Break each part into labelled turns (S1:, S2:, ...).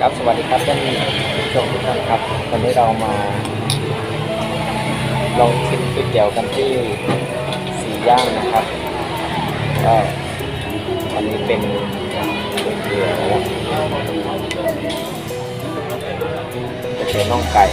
S1: ครับสวัสดีครับท่านผู้ชมทุกท่านครับ วันนี้เรามา ลองชิมก๋วยเตี๋ยวกันที่สี่ย่านนะครับก็วันนี้เป็นก๋วยเตี๋ยวก๋วยเตี๋ยวน่องไก่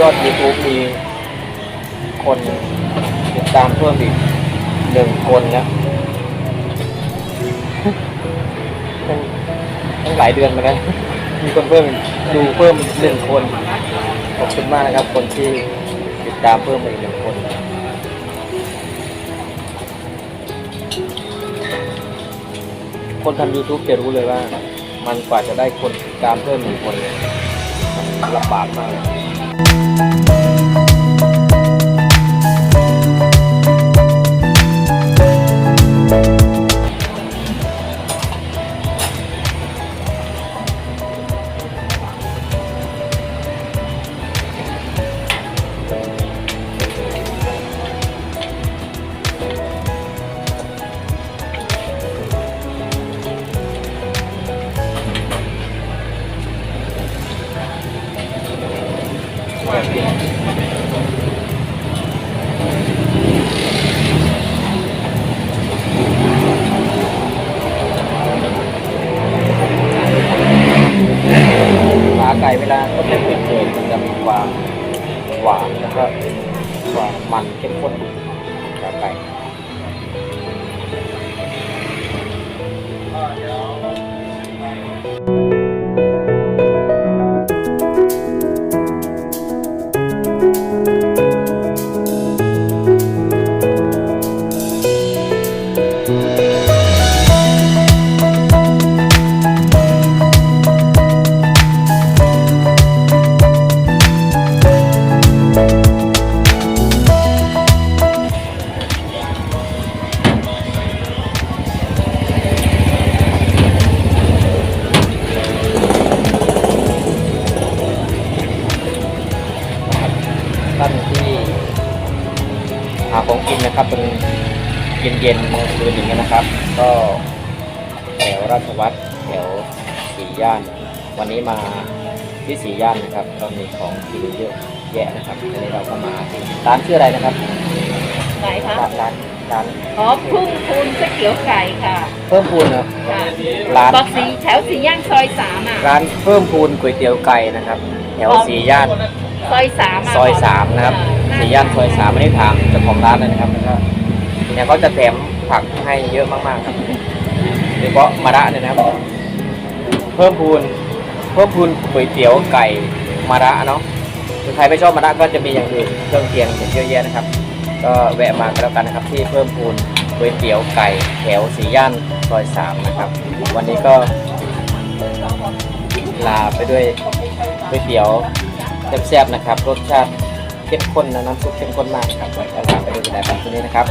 S1: ยอด YouTube มีคนติดตามเพิ่มอีกหนึ่งคนแล้วตั้งตั้งหลายเดือนมาแล้วมีคนเพิ่มดูเพิ่มหนึ่งคน ขอบคุณมากนะครับ คนที่ติดตามเพิ่มอีกหนึ่งคนคนทำ YouTube จะรู้เลยว่า มันกว่าจะได้คนติดตามเพิ่มหนึ่งคนเนี่ยมันลำบากมากเลย ข แล้วก็ความมันเข้มข้นต่อไก่ท่ นนะครับเป็นเย็นๆเมื่อคืนอย่างเงี้ยนะครับ ก็แถวราชวัตรแถวสีย่าน วันนี้มาที่สีย่านนะครับ ก็มีของกินเยอะแยะนะครับวันนี้เราก็มาที่ร้านชื่ออะไรนะครับ
S2: ไหนคะ
S1: ร้านร้านร้าน
S2: อ๋อพุ่งพูนก๋วยเตี๋ยวไก่ค่ะ
S1: เพิ่มพูนนะ
S2: ค่ะ
S1: ร้าน
S2: บอกสีแถวสีย่างซอยสามอะ
S1: ร้านเพิ่มพูนก๋วยเตี๋ยวไก่นะครับ แถวสีย่าน
S2: ซอยสามะ
S1: ซอยสามนะครับ
S2: อ่
S1: สี่ย่านซอยสามไม่ได้ถามเจ้าของร้านเลยนะครับแล้วก็เนี่ยเขาจะแถมผักให้เยอะมากๆครับโดยเฉพาะมะระเนี่ยนะครับ เพิ่มพูนเพิ่มพูนก๋วยเตี๋ยวไก่มะระเนาะคือใครไม่ชอบมะระก็จะมีอย่างอื่นเครื่องเคียงเยอะแยะนะครับ ก็แวะมาก็แล้วกันนะครับ ที่เพิ่มพูนก๋วยเตี๋ยวไก่แถวสี่ย่านซอยสามนะครับ วันนี้ก็ลาไปด้วยก๋วยเตี๋ยวแซ่บๆนะครับ รสชาติ เข้มข้นนะน้ำซุปเข้มข้นมากครับแล้วลาไปดูกันแบบนี้นะครับ